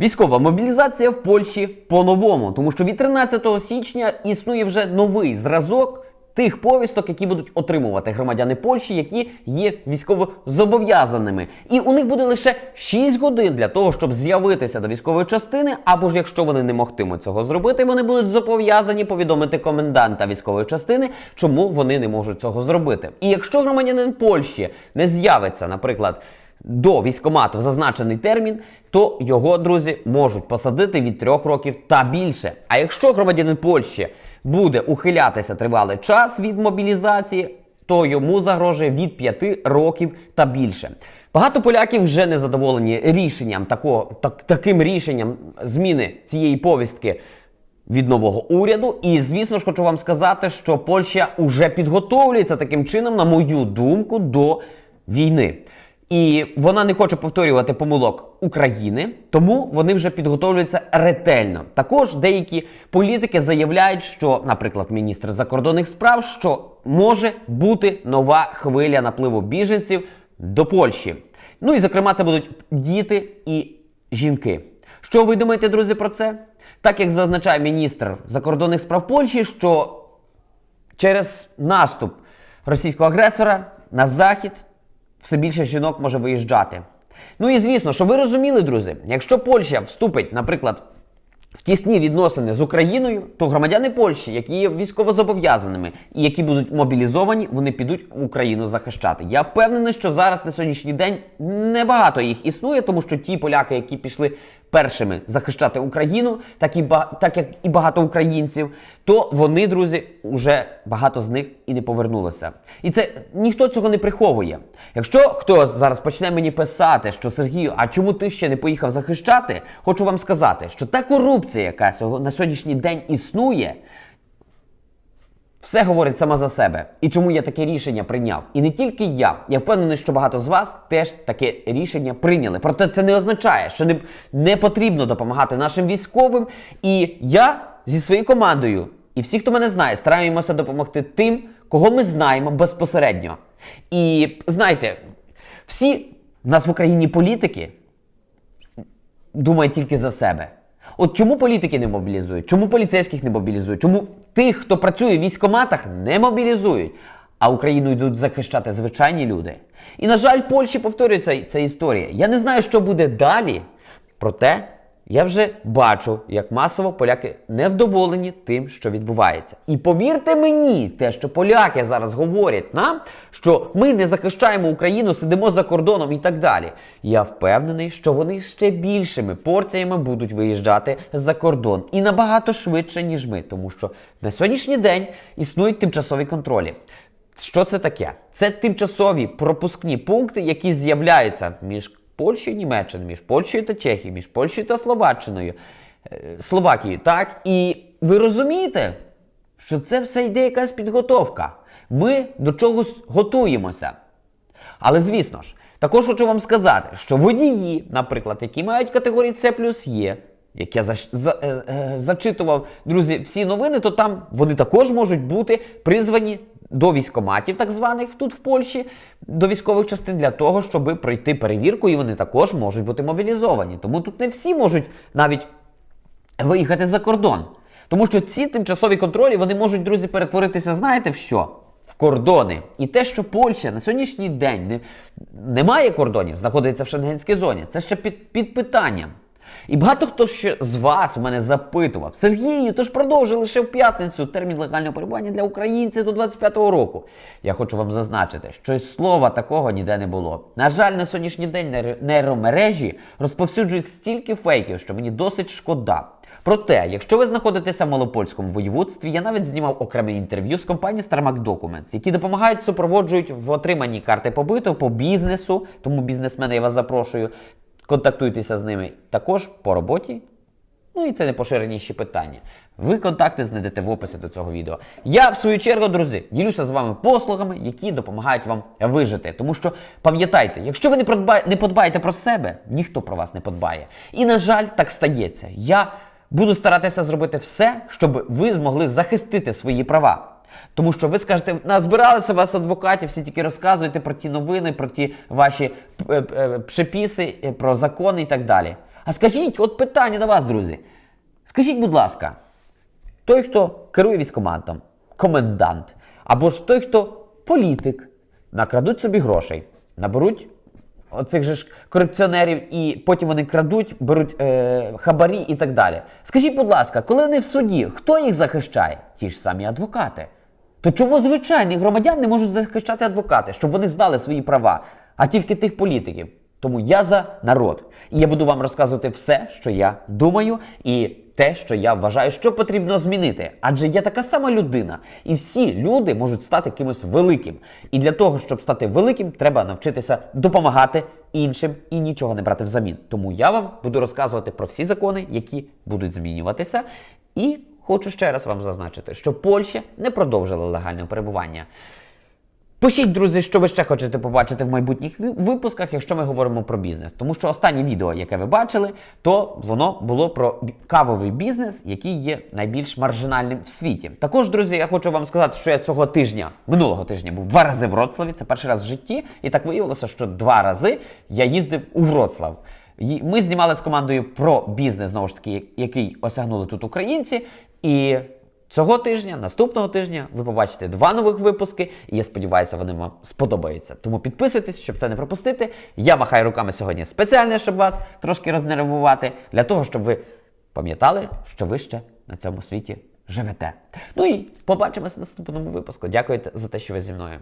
Військова мобілізація в Польщі по-новому, тому що від 13 січня існує вже новий зразок тих повісток, які будуть отримувати громадяни Польщі, які є військово зобов'язаними. І у них буде лише 6 годин для того, щоб з'явитися до військової частини, або ж якщо вони не могтимуть цього зробити, вони будуть зобов'язані повідомити коменданта військової частини, чому вони не можуть цього зробити. І якщо громадянин Польщі не з'явиться, наприклад до військомату в зазначений термін, то його друзі можуть посадити від трьох років та більше. А якщо громадянин Польщі буде ухилятися тривалий час від мобілізації, то йому загрожує від 5 років та більше. Багато поляків вже не задоволені рішенням такого, так, таким рішенням зміни цієї повістки від нового уряду. І звісно ж, хочу вам сказати, що Польща уже підготовлюється таким чином, на мою думку, до війни. І вона не хоче повторювати помилок України, тому вони вже підготовлюються ретельно. Також деякі політики заявляють, що, наприклад, міністр закордонних справ, що може бути нова хвиля напливу біженців до Польщі. Ну і зокрема, це будуть діти і жінки. Що ви думаєте, друзі, про це? Так як зазначає міністр закордонних справ Польщі, що через наступ російського агресора на захід все більше жінок може виїжджати. Ну і звісно, що ви розуміли, друзі, якщо Польща вступить, наприклад, в тісні відносини з Україною, то громадяни Польщі, які є військовозобов'язаними і які будуть мобілізовані, вони підуть Україну захищати. Я впевнений, що зараз на сьогоднішній день небагато їх існує, тому що ті поляки, які пішли першими захищати Україну, так і так як і багато українців, то вони, друзі, вже багато з них і не повернулися. І це ніхто цього не приховує. Якщо хто зараз почне мені писати, що Сергію, а чому ти ще не поїхав захищати? Хочу вам сказати, що та корупція, яка на сьогоднішній день існує, все говорить сама за себе. І чому я таке рішення прийняв? І не тільки я. Я впевнений, що багато з вас теж таке рішення прийняли. Проте це не означає, що не, не потрібно допомагати нашим військовим. І я зі своєю командою, і всі, хто мене знає, стараємося допомогти тим, кого ми знаємо безпосередньо. І знаєте, всі в нас в Україні політики думають тільки за себе. От чому політики не мобілізують? Чому поліцейських не мобілізують? Чому тих, хто працює в військоматах, не мобілізують? А Україну йдуть захищати звичайні люди. І, на жаль, в Польщі повторюється ця історія. Я не знаю, що буде далі. Проте я вже бачу, як масово поляки невдоволені тим, що відбувається. І повірте мені, те, що поляки зараз говорять нам, що ми не захищаємо Україну, сидимо за кордоном і так далі. Я впевнений, що вони ще більшими порціями будуть виїжджати за кордон і набагато швидше, ніж ми, тому що на сьогоднішній день існують тимчасові контролі. Що це таке? Це тимчасові пропускні пункти, які з'являються між Польщею і Німеччиною, між Польщею та Чехією, між Польщею та Словаччиною, е, Словакією. Так? І ви розумієте, що це все йде якась підготовка. Ми до чогось готуємося. Але звісно ж, також хочу вам сказати, що водії, наприклад, які мають категорії С плюс Є, як я заш- за, е, е, зачитував, друзі, всі новини, то там вони також можуть бути призвані до військоматів, так званих тут в Польщі, до військових частин для того, щоб пройти перевірку, і вони також можуть бути мобілізовані. Тому тут не всі можуть навіть виїхати за кордон. Тому що ці тимчасові контролі вони можуть, друзі, перетворитися, знаєте, в що? В кордони. І те, що Польща на сьогоднішній день не, не має кордонів, знаходиться в шенгенській зоні, це ще під, під питанням. І багато хто ще з вас мене запитував: Сергію, то ж продовжили лише в п'ятницю термін легального перебування для українців до 25-го року. Я хочу вам зазначити, що й слова такого ніде не було. На жаль, на сьогоднішній день нейромережі розповсюджують стільки фейків, що мені досить шкода. Проте, якщо ви знаходитеся в малопольському воєводстві, я навіть знімав окреме інтерв'ю з компанією Starmac Documents, які допомагають супроводжують в отриманні карти побиту по бізнесу. Тому бізнесмени я вас запрошую. Контактуйтеся з ними також по роботі. Ну і це найпоширеніші питання. Ви контакти знайдете в описі до цього відео. Я, в свою чергу, друзі, ділюся з вами послугами, які допомагають вам вижити. Тому що пам'ятайте, якщо ви не подбаєте, не подбаєте про себе, ніхто про вас не подбає. І, на жаль, так стається. Я буду старатися зробити все, щоб ви змогли захистити свої права. Тому що ви скажете, назбиралися вас адвокатів, всі тільки розказуєте про ті новини, про ті ваші е, е, приписи, е, про закони і так далі. А скажіть, от питання до вас, друзі. Скажіть, будь ласка, той, хто керує військоматом, комендант, або ж той, хто політик, накрадуть собі грошей, наберуть оцих же ж корупціонерів, і потім вони крадуть, беруть е, хабарі і так далі. Скажіть, будь ласка, коли вони в суді, хто їх захищає? Ті ж самі адвокати. То чому звичайні громадян не можуть захищати адвокати, щоб вони знали свої права, а тільки тих політиків? Тому я за народ. І я буду вам розказувати все, що я думаю, і те, що я вважаю, що потрібно змінити. Адже я така сама людина, і всі люди можуть стати кимось великим. І для того, щоб стати великим, треба навчитися допомагати іншим і нічого не брати взамін. Тому я вам буду розказувати про всі закони, які будуть змінюватися. І хочу ще раз вам зазначити, що Польща не продовжила легальне перебування. Пишіть, друзі, що ви ще хочете побачити в майбутніх випусках, якщо ми говоримо про бізнес. Тому що останнє відео, яке ви бачили, то воно було про кавовий бізнес, який є найбільш маржинальним в світі. Також, друзі, я хочу вам сказати, що я цього тижня, минулого тижня, був два рази в Вроцлаві. Це перший раз в житті, і так виявилося, що два рази я їздив у Вроцлав. Ми знімали з командою про бізнес, знову ж таки, який осягнули тут українці. І Цього тижня, наступного тижня, ви побачите два нових випуски, і я сподіваюся, вони вам сподобаються. Тому підписуйтесь, щоб це не пропустити. Я махаю руками сьогодні спеціально, щоб вас трошки рознервувати, для того, щоб ви пам'ятали, що ви ще на цьому світі живете. Ну і побачимося в наступному випуску. Дякую за те, що ви зі мною.